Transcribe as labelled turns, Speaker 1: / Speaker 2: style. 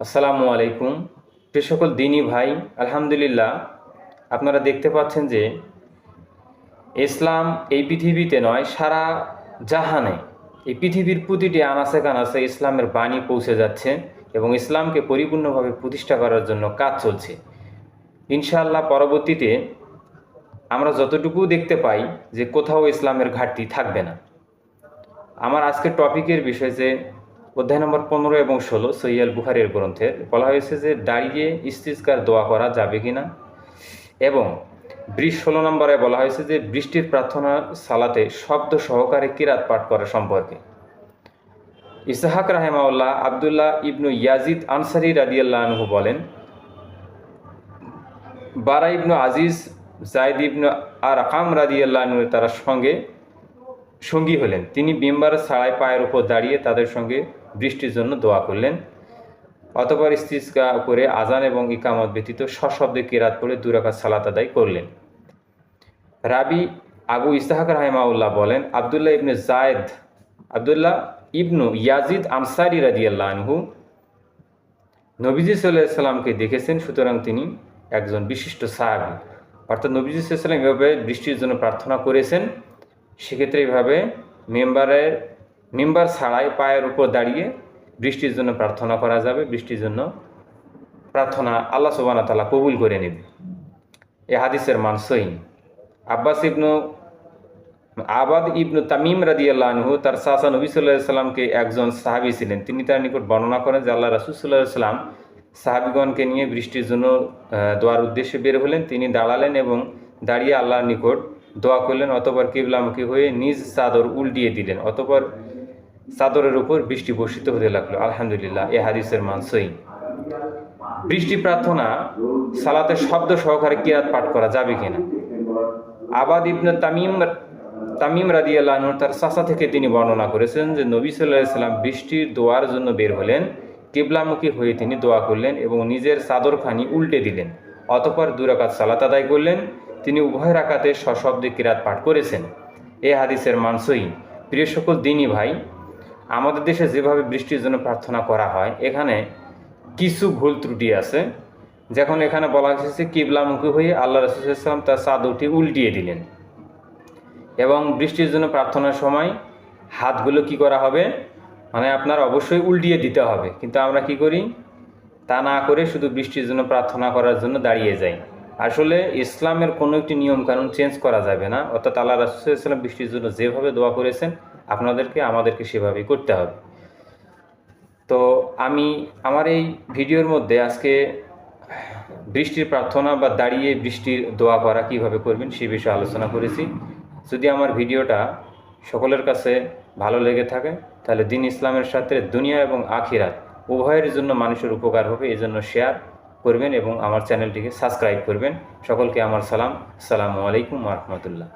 Speaker 1: আসসালামু আলাইকুম। সে সকল দিনী ভাই, আলহামদুলিল্লাহ, আপনারা দেখতে পাচ্ছেন যে ইসলাম এই পৃথিবীতে নয়, সারা জাহানে এই পৃথিবীর প্রতিটি আনাচে কানাসে ইসলামের বাণী পৌঁছে যাচ্ছে এবং ইসলামকে পরিপূর্ণভাবে প্রতিষ্ঠা করার জন্য কাজ চলছে। ইনশাআল্লাহ পরবর্তীতে আমরা যতটুকু দেখতে পাই যে কোথাও ইসলামের ঘাটতি থাকবে না। আমার আজকের টপিকের বিষয় যে অধ্যায় নম্বর পনেরো এবং ষোলো সৈয়াল বুখারের গ্রন্থে বলা হয়েছে যে দাঁড়িয়ে ইস্তিস্কার দোয়া করা যাবে কি না এবং বৃষ ষোলো নম্বরে বলা হয়েছে যে বৃষ্টির প্রার্থনা সালাতে শব্দ সহকারে কিরাত পাঠ করা সম্পর্কে। ইসাহাক রাহেমাউল্লাহ আবদুল্লাহ ইবনু ইয়াজিদ আনসারি রাদিয়াল্লাহ আনহু বলেন, বারা ইবনু আজিজ জায়দ ইবনু আর আকাম রাদিয়াল্লাহ আনহু তারা সঙ্গে সঙ্গী হলেন। তিনি মেম্বারের ছাড়াই পায়ের উপর দাঁড়িয়ে তাদের সঙ্গে বৃষ্টির জন্য দোয়া করলেন। অতপর ইস্তিস্কা করে আজান এবং ইকামত ব্যতীত সশব্দে কেরাত পড়ে দুরাকাত সালাত আদায় করলেন। রাবি আবু ইস্তাহাক রাহেমাউল্লাহ বলেন, Abdullah ibn Zayd, Abdullah ibn Yazid Ansari রাজিয়াল্লাহ আনহু নবীজি সাল্লাহ সাল্লামকে দেখেছেন, সুতরাং তিনি একজন বিশিষ্ট সাহাবি। অর্থাৎ নবীজি সাল্লাম এভাবে বৃষ্টির জন্য প্রার্থনা করেছেন। সেক্ষেত্রে এইভাবে মেম্বারের, মেম্বার ছাড়াই পায়ের উপর দাঁড়িয়ে বৃষ্টির জন্য প্রার্থনা করা যাবে, বৃষ্টির জন্য প্রার্থনা আল্লাহ সুবানা তালা কবুল করে নেবে। এ হাদিসের মান সহিন আব্বাস ইবনু, আবাদ ইবনু তামিম রাদি আনহু তার সাসা নবী সাল্লাহ সাল্লামকে একজন সাহাবি ছিলেন। তিনি তার নিকট বর্ণনা করেন যে আল্লাহ রাসুল সাল্লাহ সাল্লাম সাহাবিগণকে নিয়ে বৃষ্টির জন্য দোয়ার উদ্দেশ্যে বের হলেন। তিনি দাঁড়ালেন এবং দাঁড়িয়ে আল্লাহর নিকট দোয়া করলেন, অতপর কিবলামুখী হয়ে নিজ চাদর উল্টিয়ে দিলেন, অতপর চাদরের উপর বৃষ্টি বর্ষিত হতে লাগল। আলহামদুলিল্লাহ, এ হাদিসের মান সই বৃষ্টি প্রার্থনা সালাতে শব্দ সহকারে কিরাত পাঠ করা যাবে কিনা? আবাদ ইবনে তামিম তামিম রাদি আল্লাহ তার চাচা থেকে তিনি বর্ণনা করেছেন যে, নবী সাল্লাহ সাল্লাম বৃষ্টির দোয়ার জন্য বের হলেন কিবলামুখী হয়ে তিনি দোয়া করলেন এবং নিজের চাদরখানি উল্টে দিলেন, অতপর দুরাকাত সালাত আদায় করলেন তিনি উভয় রাকাতে সশব্দে কিরাত পাঠ করেছেন। এ হাদিসের মানসই প্রিয় সকল দিনই ভাই, আমাদের দেশে যেভাবে বৃষ্টির জন্য প্রার্থনা করা হয়, এখানে কিছু ভুল ত্রুটি আছে। যখন এখানে বলা হয়েছে কিবলামুখী হয়ে আল্লাহ রসুলাম তার চাদরটি উল্টিয়ে দিলেন। এবং বৃষ্টির জন্য প্রার্থনার সময় হাতগুলো কি করা হবে? মানে আপনার অবশ্যই উল্টিয়ে দিতে হবে। কিন্তু আমরা কি করি? তা না করে শুধু বৃষ্টির জন্য প্রার্থনা করার জন্য দাঁড়িয়ে যাই। আসলে ইসলামের কোনো একটি নিয়ম কানুন চেঞ্জ করা যাবে না। অর্থাৎ আল্লাহ রাসুলাম বৃষ্টির জন্য যেভাবে দোয়া করেছেন, আপনাদেরকে, আমাদেরকে সেভাবেই করতে হবে। তো আমি আমার এই ভিডিওর মধ্যে আজকে বৃষ্টির প্রার্থনা বা দাঁড়িয়ে বৃষ্টির দোয়া করা কীভাবে করবেন সে বিষয়ে আলোচনা করেছি। যদি আমার ভিডিওটা সকলের কাছে ভালো লেগে থাকে, তাহলে দিন ইসলামের সাথে দুনিয়া এবং আখিরাত উভয়ের জন্য মানুষের উপকার হবে এই জন্য শেয়ার করবেন এবং আমার চ্যানেলটিকে সাবস্ক্রাইব করবেন। সকলকে আমার সালাম। আসসালামু আলাইকুম রহমতুল্লাহ।